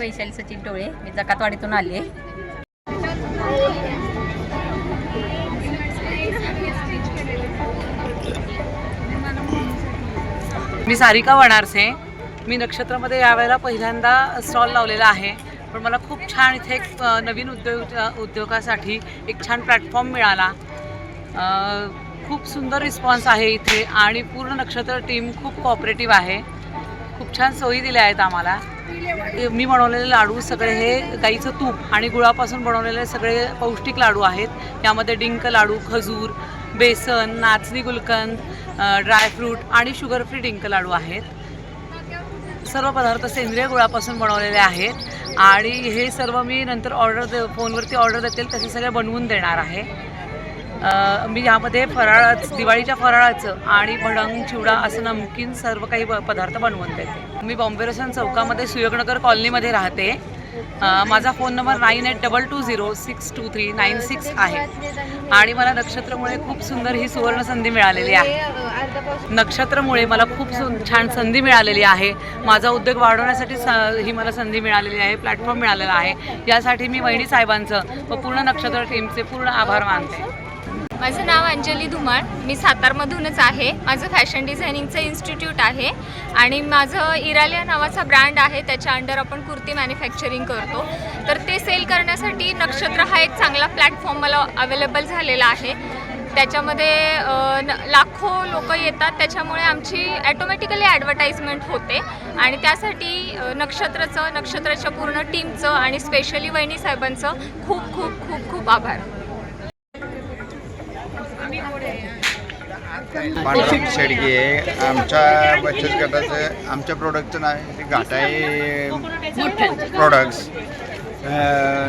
वैशाली सचिन टोळे मी जकातवाडीतून आले मी सारिका वणारसे. मी नक्षत्रामध्ये यावेळेला पहिल्यांदा स्टॉल लावलेला आहे पण मला खूप छान इथे एक नवीन उद्योग उद्योगासाठी एक छान प्लॅटफॉर्म मिळाला. खूप सुंदर रिस्पॉन्स आहे इथे आणि पूर्ण नक्षत्र टीम खूप कॉपरेटिव्ह आहे. खूप छान सोयी दिल्या आहेत आम्हाला. मी बनवलेले लाडू सगळे हे गाईचं तूप आणि गुळापासून बनवलेले सगळे पौष्टिक लाडू आहेत. यामध्ये डिंक लाडू खजूर बेसन नाचणी गुलकंद ड्रायफ्रूट आणि शुगर फ्री डिंक लाडू आहेत. सर्व पदार्थ सेंद्रिय गुळापासून बनवलेले आहेत आणि हे सर्व मी नंतर ऑर्डर दे फोनवरती ऑर्डर देतील तसे सगळे बनवून देणार आहे. मी यामध्ये फराळाच दिवाळीच्या फराळाचं आणि भडंग चिवडा असं नमकीन सर्व काही पदार्थ बनवून देते. मी बॉम्बे रोशन चौकामध्ये सुयोगनगर कॉलनीमध्ये राहते. माझा phone number nine eight double two zero six two three nine six आहे. आणि मला नक्षत्रमुळे खूप सुंदर ही सुवर्ण संधी मिळालेली आहे. नक्षत्रमुळे मला खूप सु छान संधी मिळालेली आहे. माझा उद्योग वाढवण्यासाठी स ही मला संधी मिळालेली आहे प्लॅटफॉर्म मिळालेला आहे. यासाठी मी वहिनी साहेबांचं व पूर्ण नक्षत्र टीमचे पूर्ण आभार मानते. माझं नाव अंजली धुमाळ. मी सातारमधूनच आहे. माझं फॅशन डिझायनिंगचं इन्स्टिट्यूट आहे. आणि माझं इरालिया नावाचा ब्रँड आहे. त्याच्या अंडर आपण कुर्ती मॅन्युफॅक्चरिंग करतो. तर ते सेल करण्यासाठी नक्षत्र हा एक चांगला प्लॅटफॉर्म मला अवेलेबल झालेला आहे. त्याच्यामध्ये न- लाखो लोक येतात. त्याच्यामुळे आमची ॲटोमॅटिकली ॲडव्हर्टाईजमेंट होते. आणि त्यासाठी नक्षत्राचं नक्षत्राच्या पूर्ण टीमचं आणि स्पेशली वहिनी साहेबांचं खूप खूप खूप खूप आभार. पांडुरंग शेडगे आमच्या बचत गटाचं आमच्या प्रोडक्टचं नाव आहे घाटाई प्रोडक्ट्स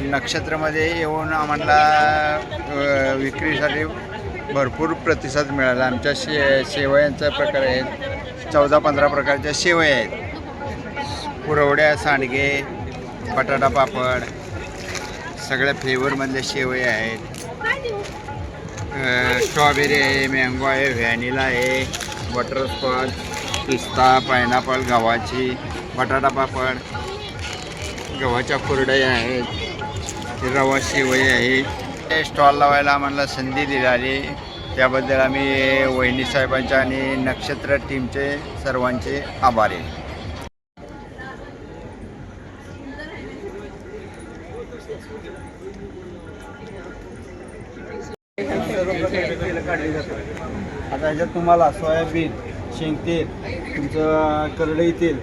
नक्षत्रामध्ये येऊन आम्हाला विक्रीसाठी भरपूर प्रतिसाद मिळाला. आमच्या शे शेवयांचा प्रकार आहेत. चौदा पंधरा प्रकारच्या शेवया आहेत. पुरवड्या सांडगे बटाटा पापड सगळ्या फ्लेवरमधल्या शेवया आहेत. स्ट्रॉबेरी आहे मँगो आहे व्हॅनिला आहे बटरस्कॉच पिस्ता पायनॅपल गव्हाची बटाटा पापड गव्हाच्या कुरडया आहेत रवा शिवई आहे. स्टॉल लावायला आम्हाला संधी दिली त्याबद्दल आम्ही वहिनी साहेबांच्या आणि नक्षत्र टीमचे सर्वांचे आभारी आहे सर्व प्रकारचे तेलं काढली जातात आता ह्याच्यात तुम्हाला सोयाबीन शेंगतेल तुमचं करडई तेल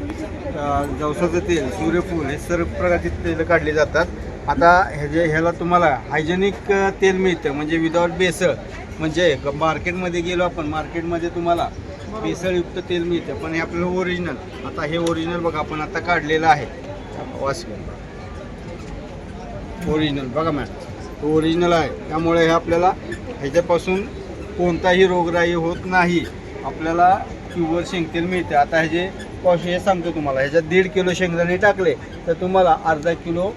जवसाचं तेल सूर्यफूल हे सर्व प्रकारची तेलं काढली जातात. आता ह्याचे ह्याला तुम्हाला हायजेनिक तेल मिळतं. म्हणजे विदाऊट बेसळ म्हणजे ग- मार्केटमध्ये गेलो आपण मार्केटमध्ये तुम्हाला बेसळयुक्त तेल मिळतं. पण हे आपल्याला ओरिजिनल आता हे ओरिजिनल बघा आपण आता काढलेलं आहे. वास ओरिजिनल बघा मॅडम. ओरिजिनल आहे. त्यामुळे हे आपल्याला ह्याच्यापासून कोणताही रोगराई होत नाही. आपल्याला प्युअर शेंगतेल मिळते. आता ह्याचे कॉस्ट हे सांगतो तुम्हाला. ह्याच्यात दीड किलो शेंगदाणे टाकले तर तुम्हाला अर्धा किलो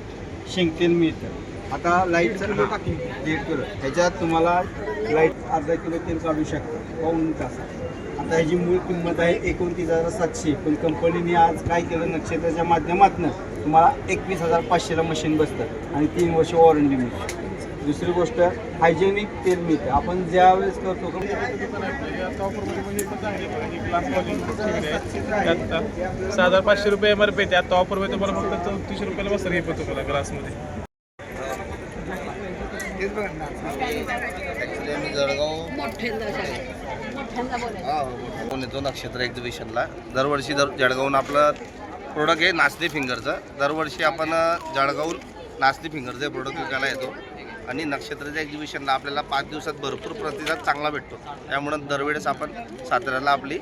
शेंगतेल मिळतं. आता लाइट दीड किलो ह्याच्यात तुम्हाला लाइट अर्धा किलो तेल काढू शकता. पाऊन तासात. आता ह्याची मूळ किंमत आहे एकोणतीस हजार सातशे. पण कंपनीने आज काय केलं? नक्षत्राच्या माध्यमातून तुम्हाला एकवीस हजार पाचशेला मशीन बसतं. आणि तीन वर्ष वॉरंटी मिळते. दुसरी गोष्ट हायजेनिक तेल मिळते. आपण ज्या वेळेस करतो साधारण पाचशे रुपये एम आर पी त्यात ऑफरमध्ये तुम्हाला फक्त चौतीसशे रुपयाला बसतं घेतो तुम्हाला ग्लासमध्ये आपण येतो नक्षत्र एक्झिबिशनला दरवर्षी दर जळगावून आपलं प्रोडक्ट आहे नाचणी फिंगरचं. दरवर्षी आपण जळगावून नाचणी फिंगरचे प्रोडक्ट विकायला येतो. आणि नक्षत्राच्या एक्झिबिशनला आपल्याला पाच दिवसात भरपूर प्रतिसाद चांगला भेटतो. त्यामुळं दरवेळेस आपण साताऱ्याला आपली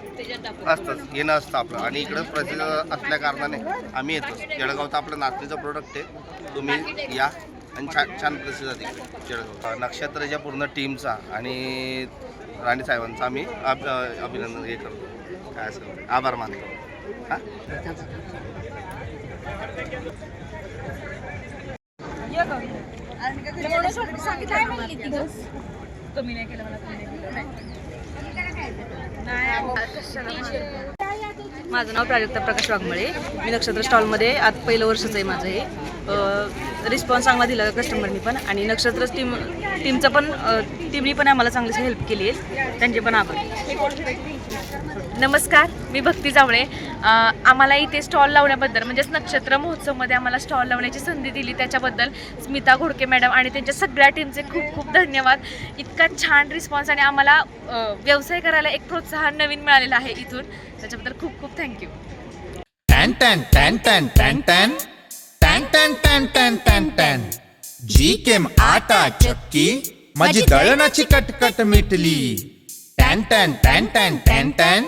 असतंच येणं असतं आपलं. आणि इकडं प्रतिसाद असल्या कारणाने आम्ही येतो जळगावचं आपलं नाचणीचं प्रोडक्ट आहे. तुम्ही या आणि छान छान प्रतिसाद इकडे जळगाव नक्षत्राच्या पूर्ण टीमचा आणि राणी साहेबांचा आम्ही अभ अभिनंदन हे करतो. काय असेल आभार मानतो. हां? माझं नाव प्राजक्ता प्रकाश वाघमळे. मी नक्षत्र स्टॉलमध्ये आज पहिलं वर्षच आहे माझं हे. रिस्पॉन्स चांगला दिला कस्टमरनी पण. आणि नक्षत्र टीम टीमचं पण टीमनी पण आम्हाला चांगली हेल्प केली आहे. त्यांचे पण आभार. नमस्कार मी भक्ती जावळे आम्हाला इथे स्टॉल लावण्याबद्दल म्हणजेच नक्षत्र महोत्सवमध्ये आम्हाला स्टॉल लावण्याची संधी दिली त्याच्याबद्दल स्मिता घोडके मॅडम आणि त्यांच्या सगळ्या टीमचे खूप खूप धन्यवाद इतका छान रिस्पॉन्स आणि आम्हाला व्यवसाय करायला एक प्रोत्साहन नवीन मिळालेलं आहे इथून त्याच्याबद्दल खूप खूप थँक्यू टॅन टॅन टॅन टॅन टॅन टॅन टॅन टॅन टॅन टॅन टॅन टॅन जी केम आटा चक्की माझी दळणाची कटकट मिटली टॅन टॅन टॅन टॅन टॅन टॅन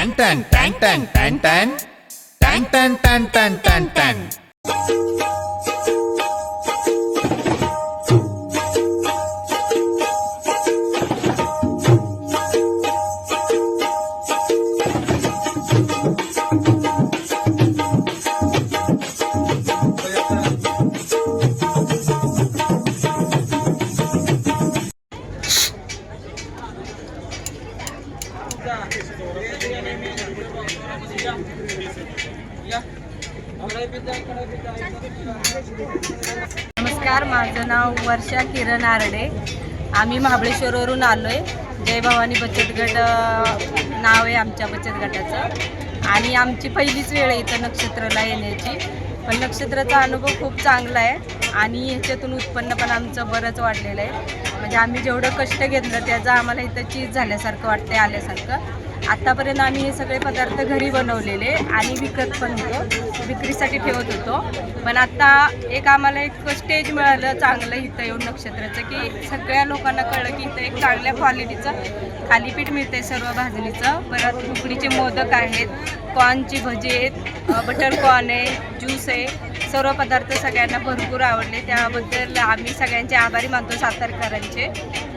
टॅन टॅन टॅन टॅन टॅन टॅन टॅन टॅन टॅन टॅन टॅन टॅन आम्ही महाबळेश्वरवरून आलो आहे जय भवानी बचत गट नाव आहे आमच्या बचत गटाचं. आणि आमची पहिलीच वेळ आहे इथं नक्षत्राला येण्याची. पण नक्षत्राचा अनुभव खूप चांगला आहे आणि ह्याच्यातून उत्पन्न पण आमचं बरंच वाढलेलं आहे. म्हणजे आम्ही जेवढं कष्ट घेतलं त्याचं आम्हाला इथं चीज झाल्यासारखं वाटतं आल्यासारखं. आत्तापर्यंत आम्ही हे सगळे पदार्थ घरी बनवलेले आणि विकत पण होतो विक्रीसाठी ठेवत होतो. पण आता एक आम्हाला एक स्टेज मिळालं चांगलं इथं येऊन नक्षत्राचं की सगळ्या लोकांना कळलं की इथं एक चांगल्या क्वालिटीचं थालीपीठ आहे सर्व भाजणीचं. परत उकडीचे मोदक आहेत कॉर्नची भजी आहेत बटरकॉर्न बटर कॉर्न आहे ज्यूस आहे. सर्व पदार्थ सगळ्यांना भरपूर आवडले. त्याबद्दल आम्ही सगळ्यांचे आभारी मानतो सातारकरांचे.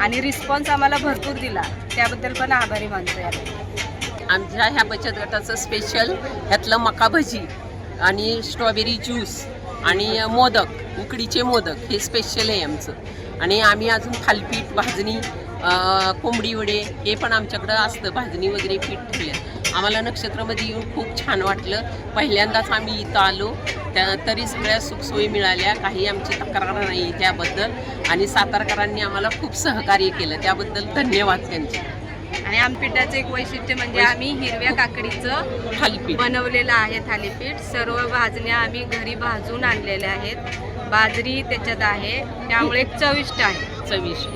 आणि रिस्पॉन्स आम्हाला भरपूर दिला. त्याबद्दल पण आभारी मानतो आम्ही आमच्या ह्या बचत गटाचं स्पेशल ह्यातलं मका भजी आणि स्ट्रॉबेरी ज्यूस आणि मोदक उकडीचे मोदक हे स्पेशल आहे आमचं. आणि आम्ही अजून थालपीठ भाजणी कोंबडी वडे हे पण आमच्याकडं असतं. भाजणी वगैरे पीठ ठेवलं आम्हाला नक्षत्रामध्ये येऊन खूप छान वाटलं. पहिल्यांदाच आम्ही इथं आलो. त्या तरी सगळ्या सुखसोयी मिळाल्या. काही आमची तक्रार नाही त्याबद्दल. आणि सातारकरांनी आम्हाला खूप सहकार्य केलं. त्याबद्दल धन्यवाद त्यांचे. आणि आमपीठाचं एक वैशिष्ट्य म्हणजे आम्ही हिरव्या काकडीचं थालीपीठ. बनवलेलं आहे थालीपीठ. सर्व भाजण्या आम्ही घरी भाजून आणलेल्या आहेत. बाजरी त्याच्यात आहे. त्यामुळे चविष्ट आहे. चविष्ट.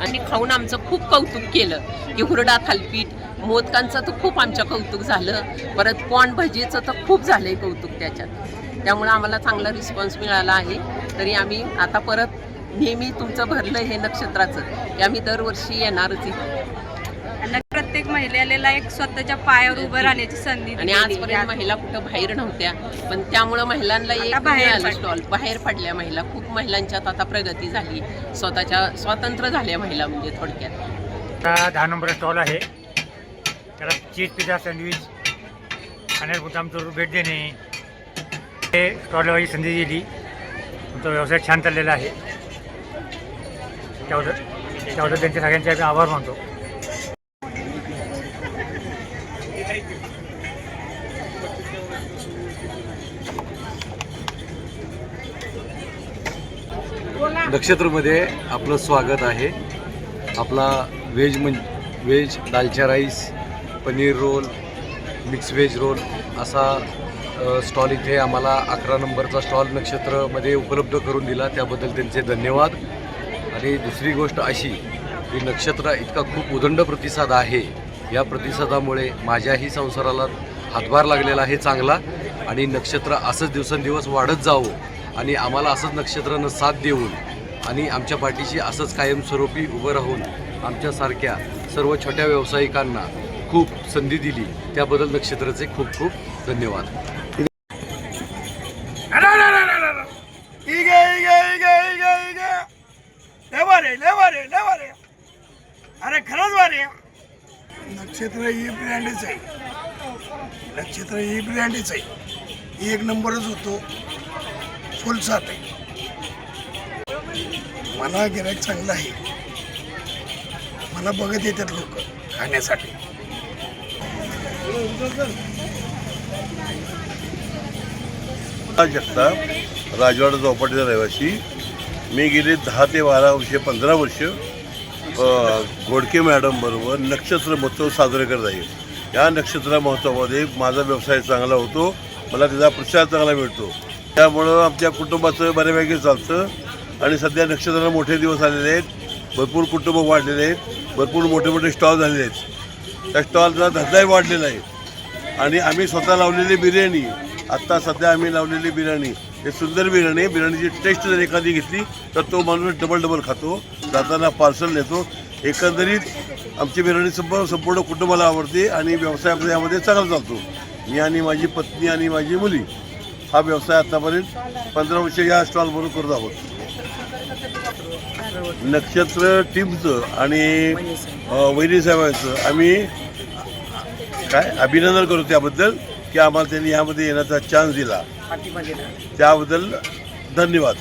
आणि खाऊन आमचं खूप कौतुक केलं की हुरडा थालपीठ मोदकांचं तर खूप आमच्या कौतुक झालं. परत कॉर्न भजीचं तर खूप झालंय कौतुक त्याच्यात. त्यामुळे आम्हाला चांगला रिस्पॉन्स मिळाला आहे. तरी आम्ही आता परत नेहमी तुमचं भरलं हे नक्षत्राचं की आम्ही दरवर्षी येणारच इथे प्रत्येक महिलेला एक स्वतःच्या पायावर उभं राहण्याची संधी आणि आजपर्यंत आहे. महिला कुठं बाहेर नव्हत्या पण त्यामुळं महिलांना एक बाहेर. स्टॉल बाहेर पडल्या महिला. खूप महिलांच्यात आता प्रगती झाली. स्वतःच्या स्वतंत्र झाल्या महिला म्हणजे थोडक्यात. आता दहा नंबर स्टॉल आहे. त्याला चीज पिझ्झा सँडविच खाण्यापुरतं आमचं भेट देणे. हे स्टॉल संधी दिली. आमचा व्यवसाय छान चाललेला आहे. त्याबद्दल त्याबद्दल त्यांच्या सगळ्यांचे आम्ही आभार मानतो. नक्षत्रमध्ये आपलं स्वागत आहे. आपला व्हेज म्हण veg dalcha rice paneer roll mix veg roll असा स्टॉल इथे आम्हाला अकरा नंबरचा स्टॉल नक्षत्रमध्ये उपलब्ध करून दिला. त्याबद्दल त्यांचे धन्यवाद. आणि दुसरी गोष्ट अशी की नक्षत्र इतका खूप उदंड प्रतिसाद आहे. या प्रतिसादामुळे माझ्याही संसाराला हातभार लागलेला आहे चांगला. आणि नक्षत्र असंच दिवसेंदिवस वाढत जावं आणि आम्हाला असंच नक्षत्रानं साथ देऊन आणि आमच्या पाठीशी असंच कायमस्वरूपी उभं राहून आमच्यासारख्या सर्व छोट्या व्यावसायिकांना खूप संधी दिली. त्याबद्दल नक्षत्राचे खूप खूप धन्यवाद. अरे खरंच वारे नक्षत्र ही ब्रँडच आहे. नक्षत्र ही ब्रँडच आहे. एक नंबरच होतो. फुल आहे. मला गिरायक चांगलं आहे. मला बघत येतात लोक खाण्यासाठी. जगताप राजवाडा चौपाटीचा रहिवासी. मी गेले दहा ते बारा वर्षे पंधरा वर्ष घोडके मॅडम बरोबर नक्षत्र महोत्सव साजरे करत आहे. या नक्षत्र महोत्सवामध्ये माझा व्यवसाय चांगला होतो मला त्याचा प्रसार चांगला मिळतो. त्यामुळं आमच्या कुटुंबाचं बऱ्यापैकी चालतं. आणि सध्या नक्षत्राला मोठे दिवस आलेले आहेत. भरपूर कुटुंब वाढलेले आहेत. भरपूर मोठे मोठे स्टॉल झालेले आहेत. त्या स्टॉलचा धंदाही वाढलेला आहे. आणि आम्ही स्वतः लावलेली बिर्याणी आत्ता सध्या आम्ही लावलेली बिर्याणी हे सुंदर बिर्याणी बिर्याणीची टेस्ट जर एखादी घेतली तर तो माणूस डबल डबल खातो जाताना पार्सल नेतो एकंदरीत आमची बिर्याणी संपूर्ण संपूर्ण कुटुंबाला आवडते आणि व्यवसाय आपल्या यामध्ये चांगला चालतो. मी आणि माझी पत्नी आणि माझी मुली हा व्यवसाय आतापर्यंत पंधरा वर्ष या स्टॉलवरून करत आहोत. नक्षत्र टीमचं आणि अ, वैरी साहेबांचं. आम्ही काय अभिनंदन करू त्याबद्दल की आम्हाला त्यांनी यामध्ये येण्याचा चान्स दिला. त्याबद्दल धन्यवाद.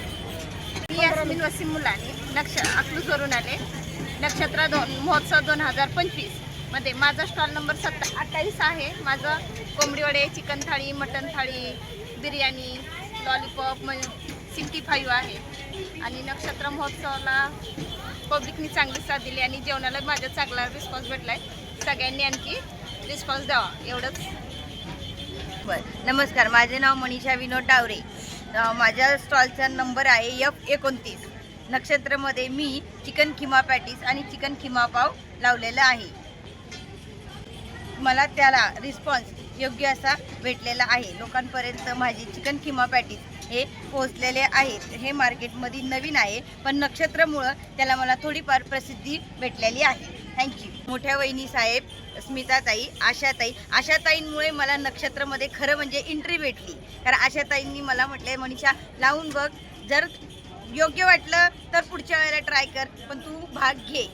मी यास्मिन वसीम मुलानी नक्ष अकलूजवरून आले. नक्षत्र दोन महोत्सव दोन हजार पंचवीसमध्ये माझा स्टॉल नंबर सत्ता अठ्ठावीस आहे. माझं कोंबडी वडे chicken thali mutton thali biryani lollipop म्हणजे सिक्स्टी फाईव्ह आहे. आणि नक्षत्र महोत्सवाला पब्लिकनी चांगली साथ दिली आणि जेवणाला माझा चांगला रिस्पॉन्स भेटला आहे सगळ्यांनी आणखी रिस्पॉन्स द्यावा. एवढंच. बरं. नमस्कार. माझे नाव मनीषा विनोद डावरे. माझ्या स्टॉलचा नंबर आहे एफ एकोणतीस. नक्षत्रमध्ये मी चिकन खिमा पॅटीस आणि चिकन खिमा पाव लावलेला आहे. मला त्याला रिस्पॉन्स योग्य असा भेटलेला आहे. लोकांपर्यंत माझी चिकन खिमा पॅटीस हे पोहोचलेले आहेत. हे मार्केटमध्ये नवीन आहे पण नक्षत्रामुळं त्याला मला थोडीफार प्रसिद्धी भेटलेली आहे. थँक्यू मोठ्या वहिनी साहेब स्मिताताई आशाताई आशाताईंमुळे मला नक्षत्रामध्ये खरं म्हणजे एंट्री भेटली. कारण आशाताईंनी मला म्हटले मनीषा लावून बघ. जर योग्य वाटलं तर पुढच्या वेळेला ट्राय कर पण तू भाग घे.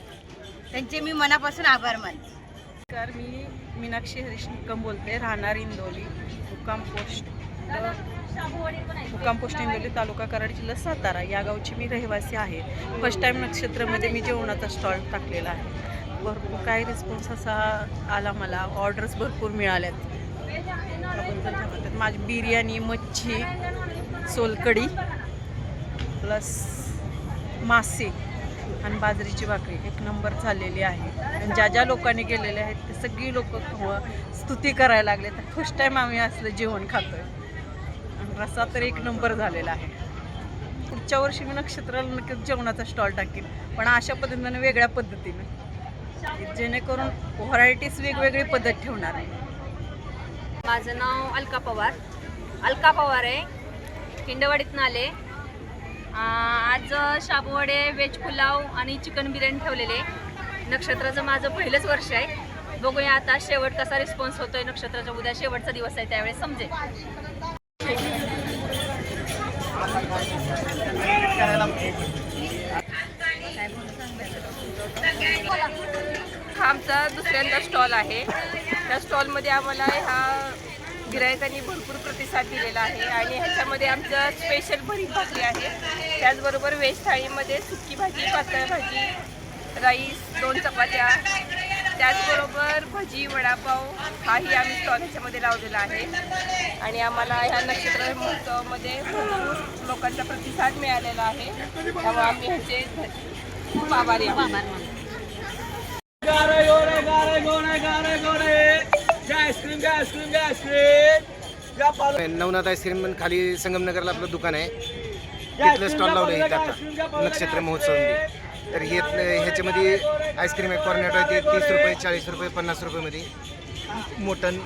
त्यांचे मी मनापासून आभार मानते. तर मी मीनाक्षी हरीश निकम बोलते राहणार इंदोली मुक्काम पोस्ट. मुक्काम पोस्ट इंदोली तालुका कराड जिल्हा सातारा या गावची मी रहिवासी आहे. फर्स्ट टाईम नक्षत्रामध्ये मी जेवणाचा स्टॉल टाकलेला आहे. भरपूर काही रिस्पॉन्स असा आला मला. ऑर्डर्स भरपूर मिळाल्यात. माझी बिर्याणी मच्छी सोलकडी प्लस मासे आणि बाजरीची भाकरी. एक नंबर झालेली आहे. आणि ज्या ज्या लोकांनी गेलेले आहेत ते सगळी लोक स्तुती करायला लागले. तर फर्स्ट टाईम आम्ही असलं जेवण खातोय. रस्सा तर एक नंबर झालेला आहे. पुढच्या वर्षी मी नक्षत्राला नक्कीच जेवणाचा स्टॉल टाकेन. पण अशा पद्धतीने वेगळ्या पद्धतीने. जेणेकरून व्हरायटीज वेगवेगळी पद्धत ठेवणार आहे. माझं नाव अलका पवार. अलका पवार आहे. हिंडवाडीतनं आले. आज शाबूवडे व्हेज पुलाव आणि चिकन बिर्याणी ठेवलेले. नक्षत्राचं माझं पहिलंच वर्ष आहे. बघूया आता शेवट कसा रिस्पॉन्स होतोय नक्षत्राचा. उद्या शेवटचा दिवस आहे त्यावेळेस समजेल. हा आमचा दुसऱ्यांदा स्टॉल आहे. त्या स्टॉलमध्ये आम्हाला ह्या गिरायकांनी भरपूर प्रतिसाद दिलेला आहे आणि ह्याच्यामध्ये आमचं स्पेशल भरीत भाकरी आहे. त्याचबरोबर व्हेज थाळीमध्ये सुकी भाजी पातळ भाजी राईस दोन चपात्या त्याचबरोबर भजी वडापाव हाही आम्ही स्टॉल ह्याच्यामध्ये लावलेला आहे. आणि आम्हाला ह्या नक्षत्र महोत्सवामध्ये भरपूर लोकांचा प्रतिसाद मिळालेला आहे. त्यामुळे आम्ही ह्याचे खूप आभारी नवनाथ आईस्क्रीम पण खाली संगमनगरला आपलं दुकान आहे. तिथलं स्टॉल लावलं आहे नक्षत्र महोत्सव तर हे ह्याच्यामध्ये आईस्क्रीम आहे कॉर्नेटो आहे ते तीस रुपये चाळीस रुपये पन्नास रुपयेमध्ये. मोठं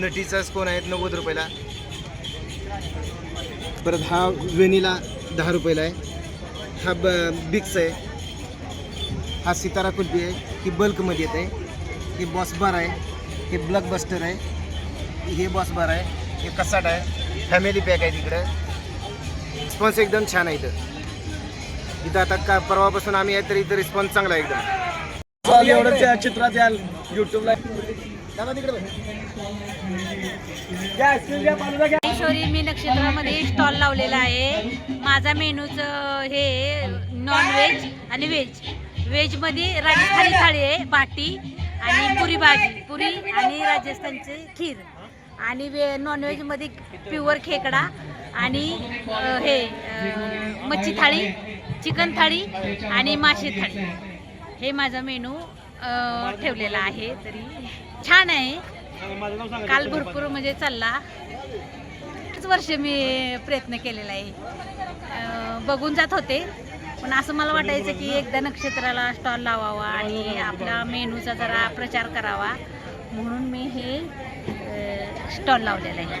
नटीचा स्कोन आहे नव्वद रुपयाला. परत हा वेनिला दहा रुपयाला आहे. हा ब बिक्स आहे. हा सितारा कुल्फी आहे ही बल्कमध्ये येत. आहे हे बॉस बार आहे हे ब्लक बस्टर आहे. हे बॉस बार आहे हे कसाट आहे. फॅमिली पॅक आहे तिकडं. रिस्पॉन्स एकदम छान आहे इथं. इथं आता का परवापासून आम्ही आहे तर इथं रिस्पॉन्स चांगला आहे एकदम. एवढं चित्रात याल युट्यूबला किशोरी मी नक्षत्रामध्ये स्टॉल लावलेला आहे. माझा मेनूचं हे नॉनव्हेज आणि व्हेज व्हेजमध्ये राजस्थानी थाळी आहे बाटी आणि पुरी भाजी. पुरी आणि राजस्थानचे खीर. आणि वे नॉनव्हेजमध्ये प्युअर खेकडा आणि हे मच्छी थाळी. चिकन थाळी आणि मासे थाळी. हे माझा मेनू ठेवलेलं ठेवलेला आहे. तरी छान आहे. काल भरपूर म्हणजे चालला. वर्ष मी प्रयत्न केलेला आहे. बघून जात होते. पण असं मला वाटायचं की एकदा नक्षत्राला स्टॉल लावावा आणि आपला मेनूचा जरा प्रचार करावा. म्हणून मी हे स्टॉल लावलेला आहे.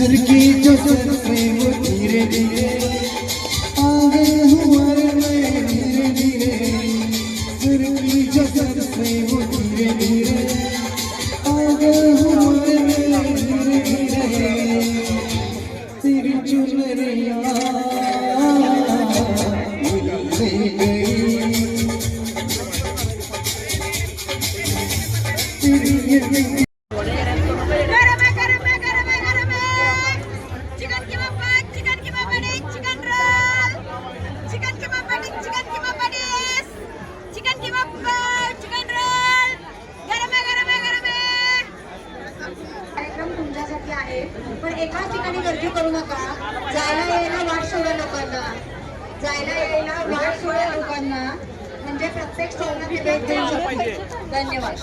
चिकन करू नका. जायला यायला वाट सोडा लोकांना. जायला यायला वाट सोडा लोकांना. म्हणजे प्रत्येक स्टॉलला भेट देऊ धन्यवाद.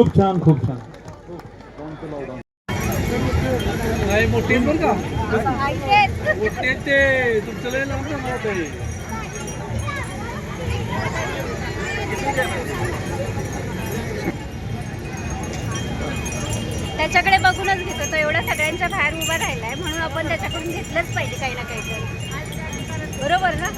खूप छान खूप छान. मोठी बरं का? मोठी ते तुमचं लय लांब मोठ आहे त्याच्याकडे बघूनच घेतो. तो एवढा सगळ्यांच्या बाहेर उभा राहिलाय म्हणून आपण त्याच्याकडून घेतलंच पाहिजे काही ना काहीतरी बरोबर ना?